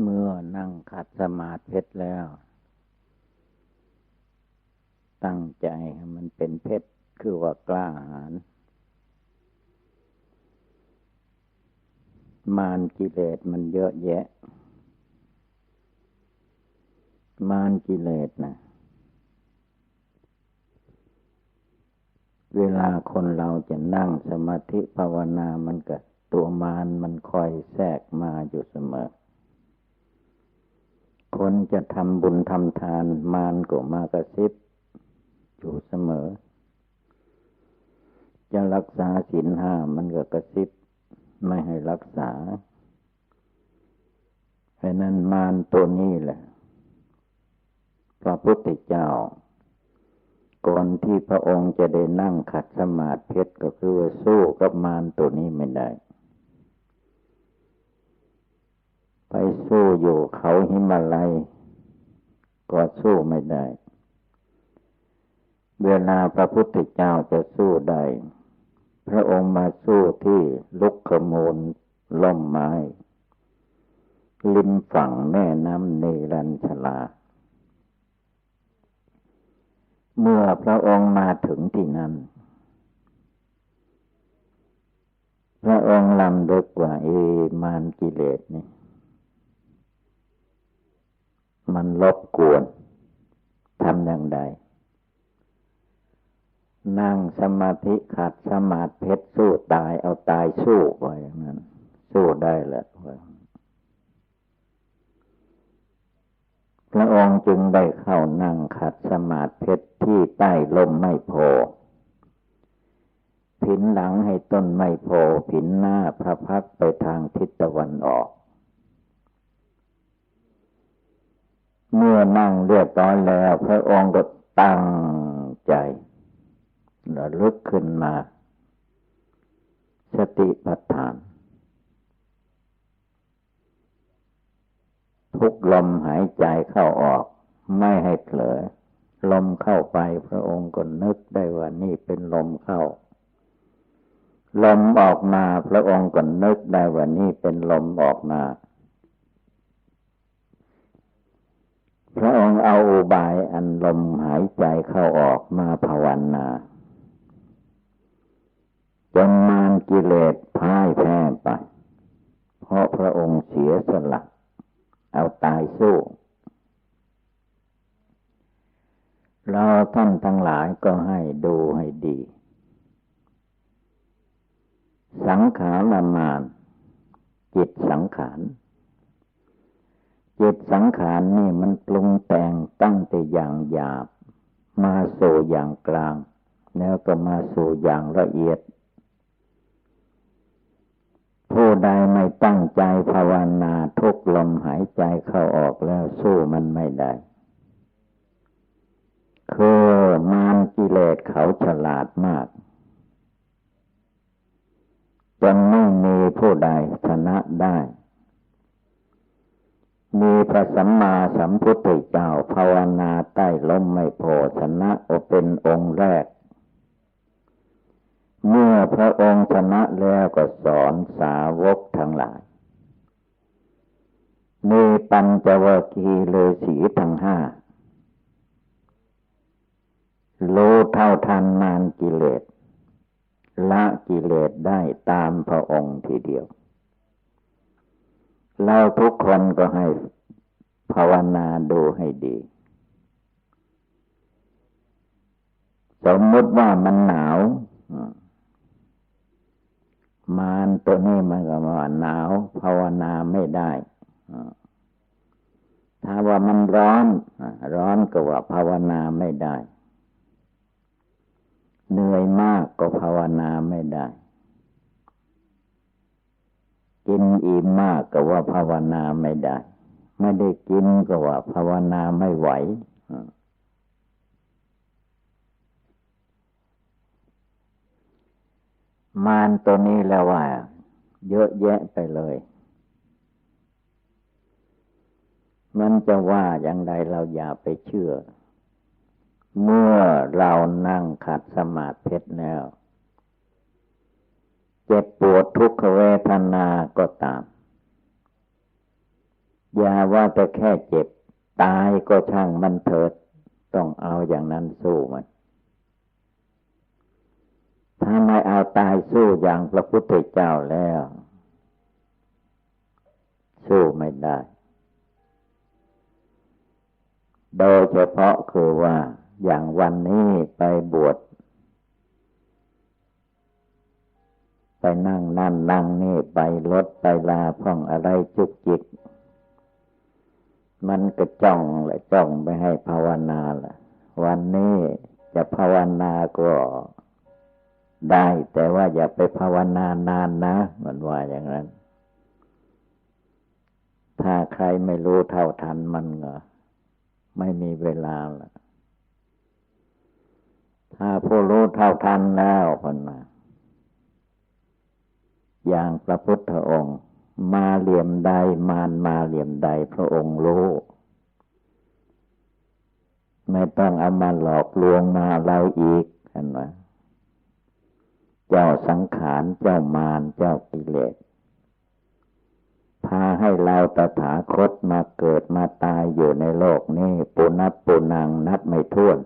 เมื่อนั่งขัดสมาธิแล้ว ตั้งใจให้มันเป็นเพชรคือว่ากล้าหาญมารกิเลสมันเยอะแยะ มารกิเลสนะเวลาคนเราจะนั่งสมาธิภาวนามันก็ตัวมารมันคอยแทรกมาอยู่เสมอ คนจะทำบุญทำทานมารก็มากระซิบอยู่เสมอ จะรักษาศีลห้ามันก็กระซิบ ไม่ให้รักษาเพราะนั้นมารตัวนี้แหละ พระพุทธเจ้า ก่อนที่พระองค์จะได้นั่งขัดสมาธิเพชรก็คือว่าสู้กับมารตัวนี้ไม่ได้ ไปสู้อยู่เขาหิมาลัย ก็สู้ไม่ได้ เวลาพระพุทธเจ้าจะสู้ได้ พระองค์มาสู้ที่ลุกขมูลล่มไม้ ริมฝั่งแม่น้ำเนรัญชลา เมื่อพระองค์มาถึงที่นั้นพระองค์ลำลึกว่าเอมานกิเลสนี่ มันลบกวนทำอย่างใด นั่งสมาธิขัดสมาธิเพชรสู้ตายเอาตายสู้ไว้อย่างนั้น สู้ได้แหละพระองค์จึงได้เข้านั่งขัดสมาธิเพชรที่ใต้ลมไม่โพผินหลังให้ต้นไม่โพผินหน้าพระพักไปทางทิศตะวันออก เมื่อนั่งเรียบร้อยแล้ว พระองค์ก็ตั้งใจระลึกขึ้นมา สติปัฏฐาน ทุกลมหายใจเข้าออก ไม่ให้เผลอ ลมเข้าไปพระองค์ก็นึกได้ว่านี่เป็นลมเข้า ลมออกมาพระองค์ก็นึกได้ว่านี่เป็นลมออกมา พระองค์เอาอุบายอันลมหายใจเข้าออกมาภาวนาจนมารกิเลสพ่ายแพ้ไป เพราะพระองค์เสียสละเอาตายสู้ เราท่านทั้งหลายก็ให้ดูให้ดี สังขารมานจิตสังขาร จิตสังขารนี่มันปรุงแต่งตั้งแต่อย่างหยาบ มาสู่อย่างกลาง แล้วก็มาสู่อย่างละเอียด ผู้ใดไม่ตั้งใจภาวนาทุกลมหายใจเข้าออกแล้วสู้มันไม่ได้คือมารกิเลสเขาฉลาดมากจนไม่มีผู้ใดชนะได้ มีพระสัมมาสัมพุทธเจ้าภาวนาใต้ลมไม่โพชนะโอเป็นองค์แรก เมื่อพระองค์ชนะแล้วก็สอนสาวกทั้งหลาย มีปัญจวคีเลยสีทั้งห้ารู้เท่าทันมานกิเลสละกิเลสได้ตามพระองค์ทีเดียว เราทุกคนก็ให้ภาวนาดูให้ดี สมมติว่ามันหนาวมารตัวนี้มันก็ว่าหนาว ภาวนาไม่ได้ถ้าว่ามันร้อนร้อนก็ว่าภาวนาไม่ได้ เหนื่อยมากก็ภาวนาไม่ได้ กินอิ่มมากก็ว่าภาวนาไม่ได้ ไม่ได้กินก็ว่าภาวนาไม่ไหวมารตัวนี้แล้วว่า เยอะแยะไปเลย มันจะว่าอย่างไรเราอย่าไปเชื่อ เมื่อเรานั่งขัดสมาธิแล้ว เจ็บปวดทุกขเวทนาก็ตาม อย่าว่าแต่แค่เจ็บ ตายก็ช่างมันเถิด ต้องเอาอย่างนั้นสู้มัน ถ้าไม่เอาตายสู้อย่างพระพุทธเจ้าแล้ว สู้ไม่ได้ โดยเฉพาะคือว่าอย่างวันนี้ไปบวช นั่งนั่นนั่งนี่ไปรถไปลาพ่องอะไรจุกจิก มันก็จ้องและจ้องไม่ให้ภาวนาละวันนี้จะภาวนาก็ได้ แต่ว่าอย่าไปภาวนานานนะ มันว่าอย่างนั้น ถ้าใครไม่รู้เท่าทันมันก็ไม่มีเวลาละถ้าผู้รู้เท่าทันแล้วคนมา อย่างพระพุทธองค์ มาเหลี่ยมใดมานมาเหลี่ยมใดพระองค์รู้ไม่ต้องเอามาหลอกลวงมาเราอีกเห็นไหมเจ้าสังขารเจ้ามารเจ้ากิเลสพาให้เราตถาคตมาเกิดมาตายอยู่ในโลกนี้ปุนับปุนังนับไม่ถ้วน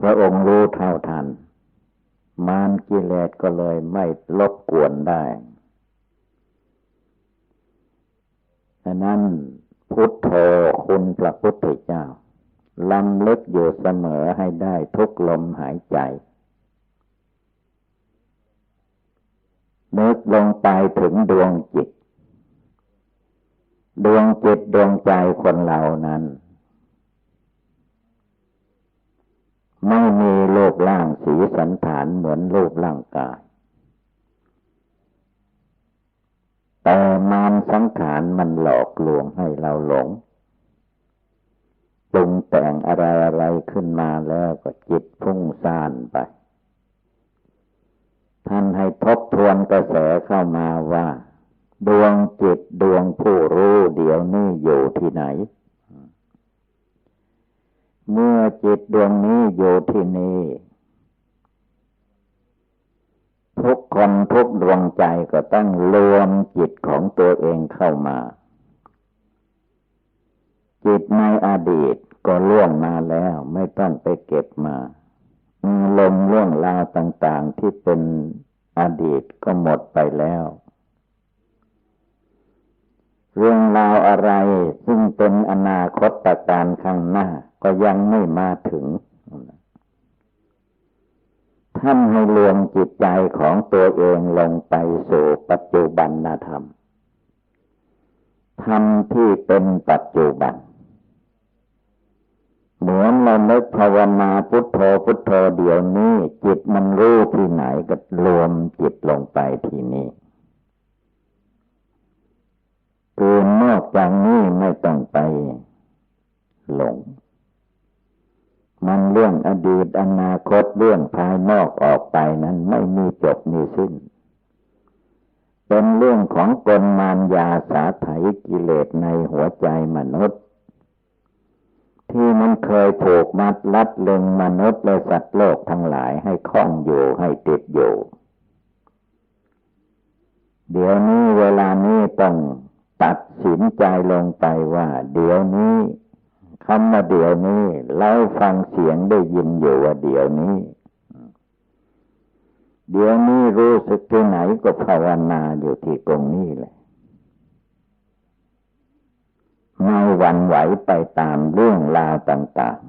พระองค์รู้เท่าทัน มารกิเลสก็เลยไม่ลบกวนได้ฉะนั้นพุทโธคุณพระพุทธเจ้าลำลึกอยู่เสมอให้ได้ทุกลมหายใจนึกลงไปถึงดวงจิต ดวงจิตดวงใจคนเหล่านั้น ไม่มีรูปร่างสีสันฐานเหมือนรูปร่างกาย แต่มานสังขารมันหลอกลวงให้เราหลงปรุงแต่งอะไรอะไรขึ้นมาแล้วก็จิตพุ่งซ่านไป ท่านให้ทบทวนกระแสเข้ามาว่า ดวงจิตดวงผู้รู้เดี๋ยวนี้อยู่ที่ไหน เมื่อจิตดวงนี้อยู่ที่นี่ทุกคนทุกดวงใจก็ต้องรวมจิตของตัวเองเข้ามา จิตในอดีตก็ล่วงมาแล้วไม่ต้องไปเก็บมาลมล่วงลาต่าง ๆที่เป็นอดีตก็หมดไปแล้ว เรื่องราวอะไร นอนาคตการข้างหน้า ก็ยังไม่มาถึง ท่านให้รวมจิตใจของตัวเองลงไปสู่ปัจจุบันธรรม ธรรมที่เป็นปัจจุบัน เหมือนเราเลิกภาวนาพุทโธพุทโธเดี๋ยวนี้ จิตมันรู้ที่ไหนก็รวมจิตลงไปที่นี่เกินนอกจากนี้ไม่ต้องไป หลง มันเรื่องอดีตอนาคตเรื่องภายนอกออกไปนั้นไม่มีจบมีสิ้น เป็นเรื่องของกลมารยาสาไถกิเลสในหัวใจมนุษย์ ที่มันเคยผูกมัดลัดลึงมนุษย์และสัตว์โลกทั้งหลายให้คล้องอยู่ให้ติดอยู่เดี๋ยวนี้เวลานี้ต้องตัดสินใจลงไปว่า เดี๋ยวนี้ คำว่าเดี๋ยวนี้เราฟังเสียงได้ยินอยู่ว่าเดี๋ยวนี้ เดี๋ยวนี้รู้สึกที่ไหนก็ภาวนาอยู่ที่ตรงนี้เลยไม่หวั่นไหวไปตามเรื่องราวต่างๆ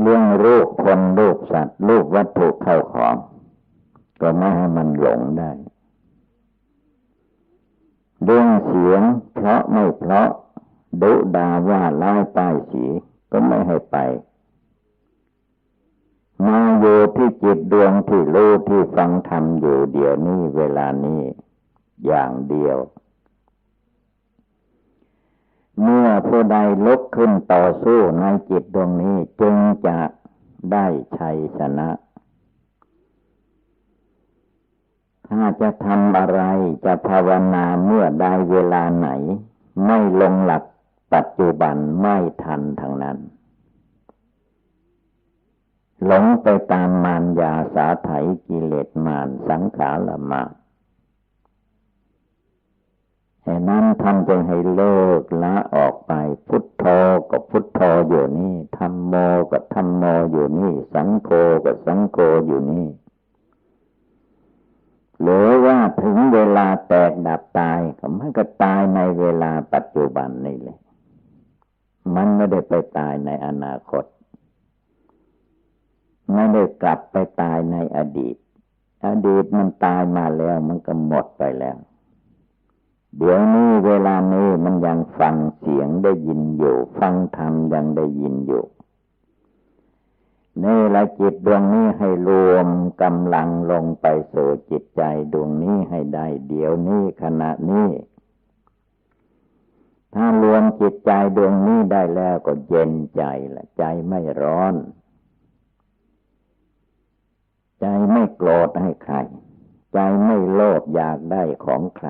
เรื่องรูปคนรูปสัตว์รูปวัตถุเข้าของ ก็ไม่ให้มันหลงได้ เรื่องเสียงเพราะไม่เพราะ ดุดาว่าร้าป้ายสีก็ไม่ให้ไป มาอยู่ที่จิตดวงที่รู้ที่ฟังธรรมอยู่เดี๋ยวนี้เวลานี้ อย่างเดียว เมื่อผู้ใดลุกขึ้นต่อสู้ในจิตดวงนี้จึงจะได้ชัยชนะถ้าจะทำอะไรจะภาวนาเมื่อใดเวลาไหน ไม่ลงหลัก ปัจจุบันไม่ทันทางนั้น หลงไปตามมารยาสาไถกิเลสมารสังขารมาแห่นั้นท่านจึงให้เลิกละออกไป พุทโธกับพุทโธอยู่นี่ธรรมโมกับธรรมโมอยู่นี่ สังโฆกับสังโฆอยู่นี่หรือว่าถึงเวลาแตกดับตายก็มันก็ตายในเวลาปัจจุบันนี่เลย มันไม่ได้ไปตายในอนาคต ไม่ได้กลับไปตายในอดีต อดีตมันตายมาแล้วมันก็หมดไปแล้ว เดี๋ยวนี้เวลานี้มันยังฟังเสียงได้ยินอยู่ ฟังธรรมยังได้ยินอยู่นี่ละจิตดวงนี้ให้รวมกำลังลงไปสู่จิตใจดวงนี้ให้ได้ เดี๋ยวนี้ขณะนี้ ถ้ารวมจิตใจดวงนี้ได้แล้วก็เย็นใจละใจไม่ร้อน ใจไม่โกรธให้ใคร ใจไม่โลภอยากได้ของใคร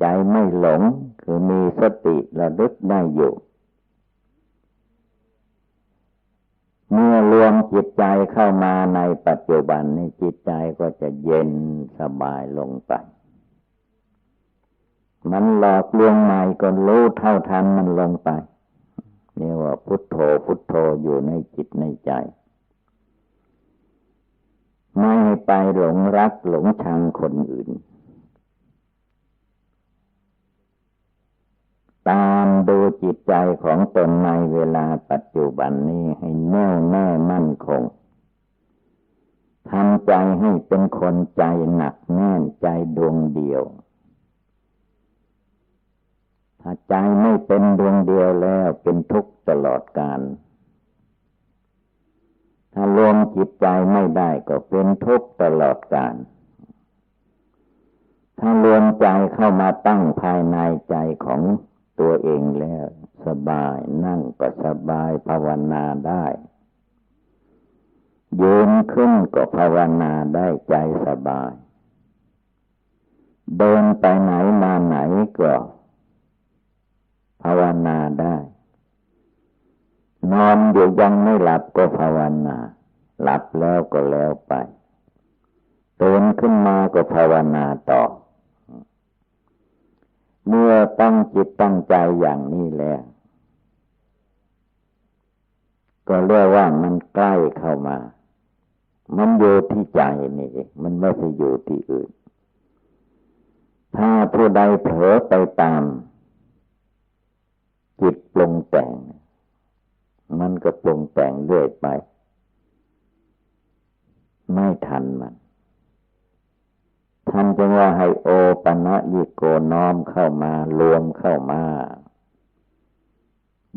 ใจไม่หลงคือมีสติระลึกได้อยู่เมื่อรวมจิตใจเข้ามาในปัจจุบันนี้จิตใจก็จะเย็นสบายลงไป มันหลอกลวงใหม่ก็รู้เท่าทันมันลงไปนี่ว่าพุทโธพุทโธอยู่ในจิตในใจ ไม่ไปหลงรักหลงชังคนอื่น ตามดูจิตใจของตนในเวลาปัจจุบันนี้ให้แน่วแน่มั่นคงทำใจให้เป็นคนใจหนักแน่นใจดวงเดียว ถ้าใจไม่เป็นดวงเดียวแล้วเป็นทุกข์ตลอดกาลถ้ารวมจิตใจไม่ได้ก็เป็นทุกข์ตลอดกาลถ้ารวมใจเข้ามาตั้งภายในใจของตัวเองแล้ว สบายนั่งก็สบายภาวนาได้ยืนขึ้นก็ภาวนาได้ใจสบาย เดินไปไหนมาไหนก็ ภาวนาได้ นอนอยู่ยังไม่หลับก็ภาวนา หลับแล้วก็แล้วไปตื่นขึ้นมาก็ภาวนาต่อ เมื่อตั้งจิตตั้งใจอย่างนี้แล้ว ก็เรียกว่ามันใกล้เข้ามา มันอยู่ที่ใจนี่เองมันไม่ใช่อยู่ที่อื่น ถ้าผู้ใดเผลอไปตาม จิตปรุงแต่ง มันก็ปรุงแต่งเรื่อยไป ไม่ทันมันท่านจึงว่าให้โอปัญญิโกน้อมเข้ามารวมเข้ามา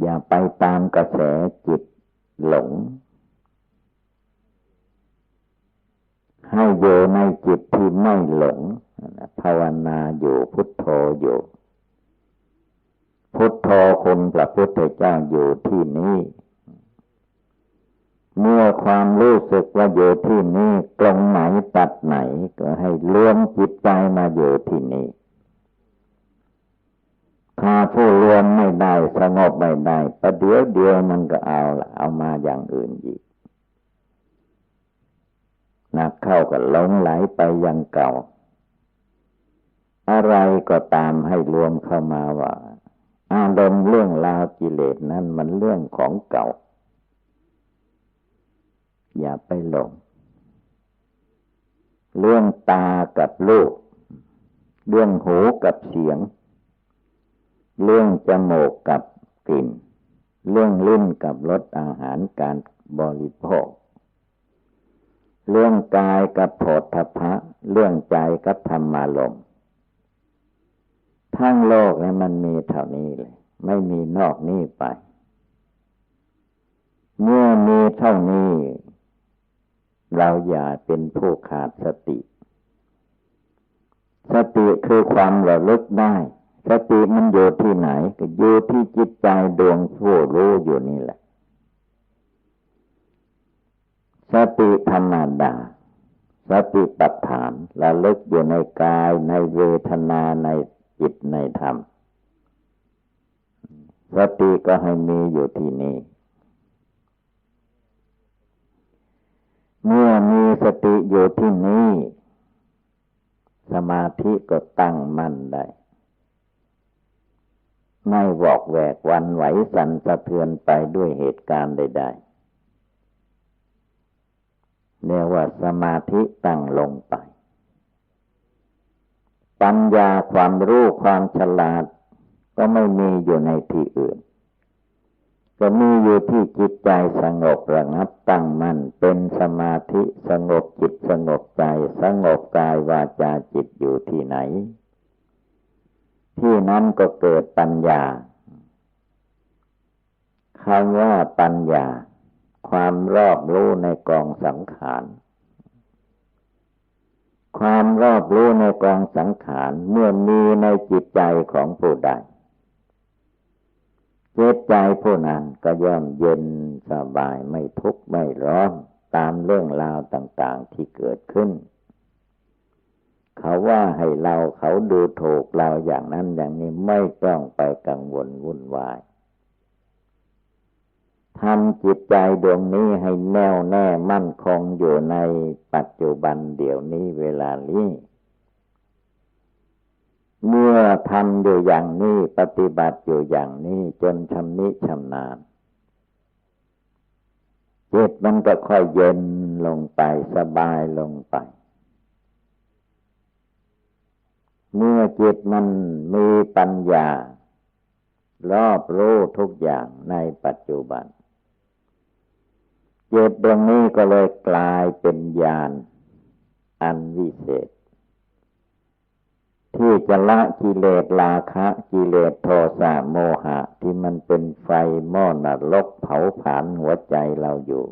อย่าไปตามกระแสจิตหลง ให้อยู่ในจิตที่ไม่หลงภาวนาอยู่พุทโธอยู่ พุทโธคุณพระพุทธเจ้าอยู่ที่นี้ เมื่อความรู้สึกว่าอยู่ที่นี่ตรงไหนตัดไหน ก็ให้รวมจิตใจมาอยู่ที่นี่ถ้าผู้รวมไม่ได้สงบไม่ได้ประเดี๋ยวเดียวมันก็เอาละเอามาอย่างอื่นอีกนักเข้าก็หลงไหลไปยังเก่า อะไรก็ตามให้รวมเข้ามาว่า อารมณ์เรื่องราวกิเลสนั้นมันเรื่องของเก่า อย่าไปหลง เรื่องตากับลูก เรื่องหูกับเสียง เรื่องจมูกกับกลิ่น เรื่องลิ้นกับรสอาหารการบริโภค เรื่องกายกับโผฏฐพะ เรื่องใจกับธรรมารม ทั้งโลกนี้มันมีเท่านี้เลย ไม่มีนอกนี้ไป เมื่อมีเท่านี้ เราอย่าเป็นผู้ขาดสติ สติคือความระลึกได้ สติมันอยู่ที่ไหน ก็อยู่ที่จิตใจดวงผู้รู้อยู่นี่แหละ สติธรรมดาสติปัฏฐานระลึกอยู่ในกายในเวทนาใน จิตในธรรมสติก็ให้มีอยู่ที่นี่เมื่อมีสติอยู่ที่นี้ สมาธิก็ตั้งมั่นได้ ไม่วอกแวกวันไหวสั่นสะเทือนไปด้วยเหตุการณ์ใดๆเรียกว่าสมาธิตั้งลงไป ปัญญาความรู้ความฉลาด ก็ไม่มีอยู่ในที่อื่น ก็มีอยู่ที่จิตใจสงบระงับตั้งมั่นเป็นสมาธิสงบจิตสงบใจ สงบกายวาจาจิตอยู่ที่ไหน ที่นั้นก็เกิดปัญญาคำว่าปัญญา ความรอบรู้ในกองสังขาร ความรอบรู้ในกองสังขารเมื่อมีในจิตใจของผู้ใดจิตใจผู้นั้นก็ย่อมเย็นสบายไม่ทุกข์ไม่ร้อนตามเรื่องราวต่างๆที่เกิดขึ้น เขาว่าให้เราเขาดูถูกเราอย่างนั้นอย่างนี้ไม่ต้องไปกังวลวุ่นวาย ทำจิตใจดวงนี้ให้แน่วแน่มั่นคงอยู่ในปัจจุบันเดี๋ยวนี้เวลานี้ เมื่อทำอยู่อย่างนี้ปฏิบัติอยู่อย่างนี้จนชำนิชำนาญจิตมันก็ค่อยเย็นลงไปสบายลงไป เมื่อจิตมันมีปัญญารอบรู้ทุกอย่างในปัจจุบัน จิตดวงนี้ก็เลยกลายเป็นญาณอันวิเศษ ที่จะละกิเลสราคะกิเลสโทสะโมหะ ที่มันเป็นไฟม้อนรกเผาผลาญหัวใจเราอยู่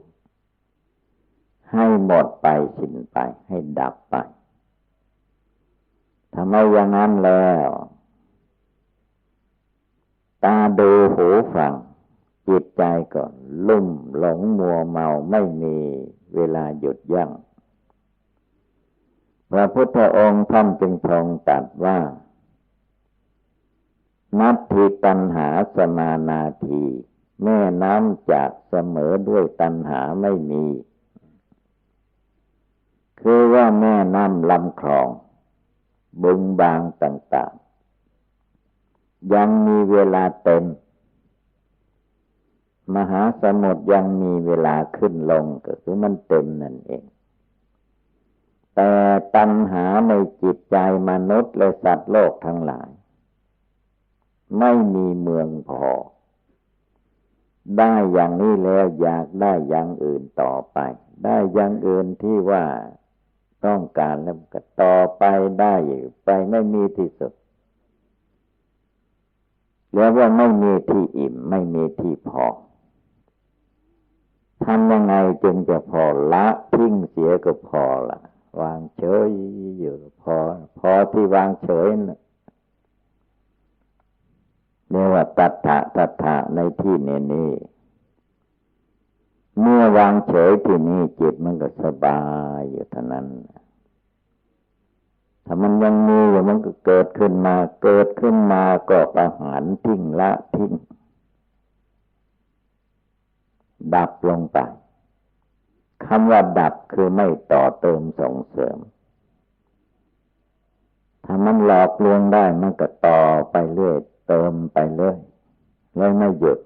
ให้หมดไปสิ้นไป ให้ดับไปทำไมอย่างนั้นแล้ว ตาดูหูฟัง ใจก็ลุ่มหลงมัวเมาไม่มีเวลาหยุดยัง้งพระพุทธองค์ท่านจึงทรงตัดว่า นัตถิตันหาสมานาที แม่น้ำจากเสมอด้วยตันหาไม่มี คือว่าแม่น้ำลำคลอง บึงบางต่างๆ ยังมีเวลาเต็ม มหาสมุทรยังมีเวลาขึ้นลงก็คือมันเต็มนั่นเอง แต่ตัณหาในจิตใจมนุษย์และสัตว์โลกทั้งหลาย ไม่มีเมืองพอ ได้อย่างนี้แล้วอยากได้อย่างอื่นต่อไป ได้อย่างอื่นที่ว่าต้องการแล้วก็ต่อไปได้ไปไม่มีที่สุดแล้วว่าไม่มีที่อิ่มไม่มีที่พอ ทำยังไงจึงจะพอละทิ้งเสียก็พอละวางเฉยอยู่พอ พอที่วางเฉยนะเรียกว่าตัทธะตัทธะในที่นี้นี่เมื่อวางเฉยที่นี่จิตมันก็สบายอยู่เท่านั้น ถ้ามันยังมีอยู่มันก็เกิดขึ้นมา เกิดขึ้นมาก็ประหารทิ้งละทิ้ง ดับลงไปคำว่าดับคือไม่ต่อเติมส่งเสริม ถ้ามันหลอกลวงได้มันก็ต่อไปเรื่อยเติมไปเรื่อยเลยไม่หยุด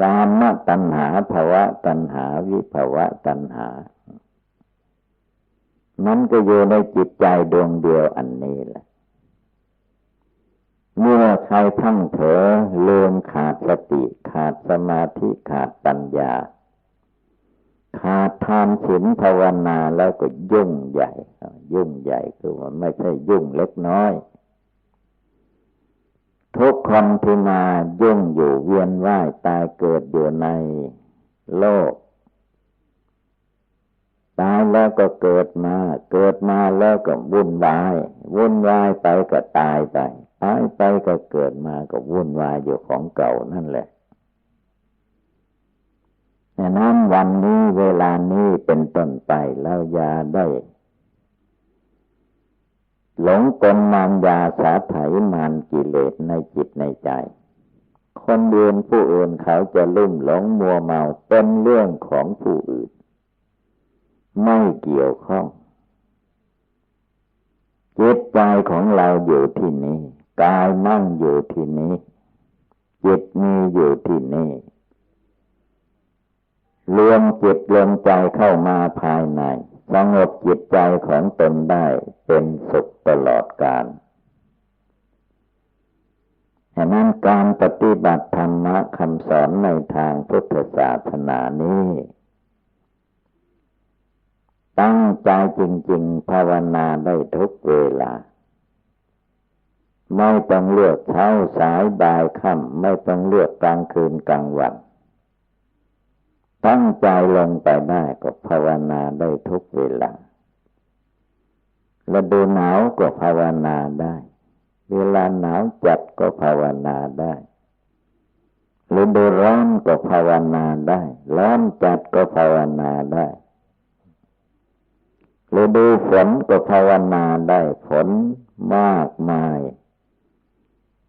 การมตัณหาภาวะตัณหาวิภาวะตัณหา มันก็อยู่ในจิตใจดวงเดียวอันนี้แหละ เมื่อใครทั้งเถอเลืมขาดสติขาดสมาธิขาดปัญญา ขาดทานศีลภาวนาแล้วก็ยุ่งใหญ่ ยุ่งใหญ่คือมันไม่ใช่ยุ่งเล็กน้อย ทุกคนที่มายุ่งอยู่เวียนว่ายตายเกิดอยู่ในโลกตายแล้วก็เกิดมา เกิดมาแล้วก็วุ่นวาย วุ่นวายไปก็ตายไป ตายไปก็เกิดมาก็วุ่นวายอยู่ของเก่านั่นแหละดังนั้นวันนี้เวลานี้เป็นต้นไปแล้วยาได้หลงกลมารยาสาไถมารกิเลสในจิตในใจ คนเดือนผู้อื่นเขาจะลุ่มหลงมัวเมาเป็นเรื่องของผู้อื่น ไม่เกี่ยวข้องจิตใจของเราอยู่ที่นี้ กายนั่งอยู่ที่นี้จิตมีอยู่ที่นี่รวมจิตรวมใจเข้ามาภายในสงบจิตใจของตนได้เป็นสุขตลอดกาลฉะนั้นการปฏิบัติธรรมะคำสอนในทางพุทธศาสนานี้ ตั้งใจจริง ๆ ภาวนาได้ทุกเวลา ไม่ต้องเลือกเช้าสายบ่ายค่ำไม่ต้องเลือกกลางคืนกลางวัน ตั้งใจลงไปได้ก็ภาวนาได้ทุกเวลาฤดูหนาวก็ภาวนาได้ เวลาหนาวจัดก็ภาวนาได้ฤดูร้อนก็ภาวนาได้ ร้อนจัดก็ภาวนาได้ฤดูฝนก็ภาวนาได้ ฝนมากมาย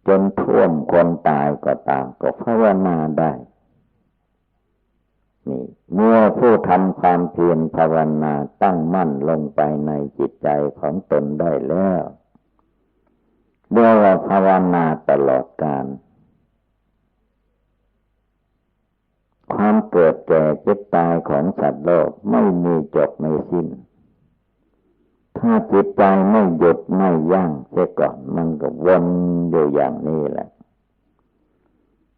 จนท่วมคนตายก็ตามก็ภาวนาได้ นี่ เมื่อผู้ทำความเพียรภาวนาตั้งมั่นลงไปในจิตใจของตนได้แล้วเรียกว่าภาวนาตลอดกาลความเกิดแก่เจ็บตายของสัตว์โลกไม่มีจบไม่สิ้น ถ้าจิตใจไม่หยุดไม่ยั้งเสียก่อนมันก็วนอยู่อย่างนี้แหละ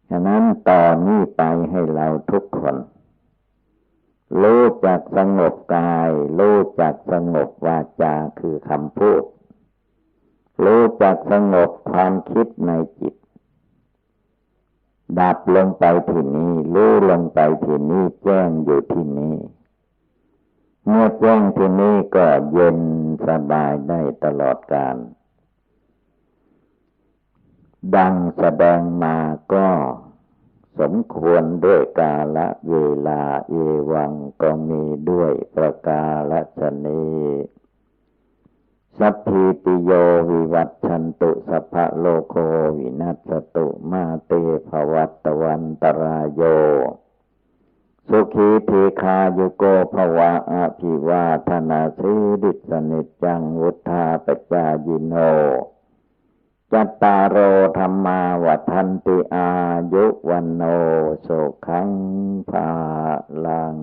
ฉะนั้นต่อนนี้ไปให้เราทุกคนรู้จักสงบกายรู้จักสงบวาจาคือคำพูดรู้จักสงบความคิดในจิต ดับลงไปที่นี้รู้ลงไปที่นี้แจ้งอยู่ที่นี้ เมื่อแจ้งที่นี้ก็เย็นสบายได้ตลอดกาลดังแสดงมาก็สมควรด้วยกาละเวลาเอวังก็มีด้วยประกาศชนีสัพพิติโยวิวัตชันตุสัพพะโลโควินัสตุมาเตภวัตวันตรายโย สุขีทีคาโยโกภวะอภิวาธนาสิดิสนิจังวุธาปจายิโน จัตตารโอธรรมาวัฏันติอายุวันโนสุขังภาลัง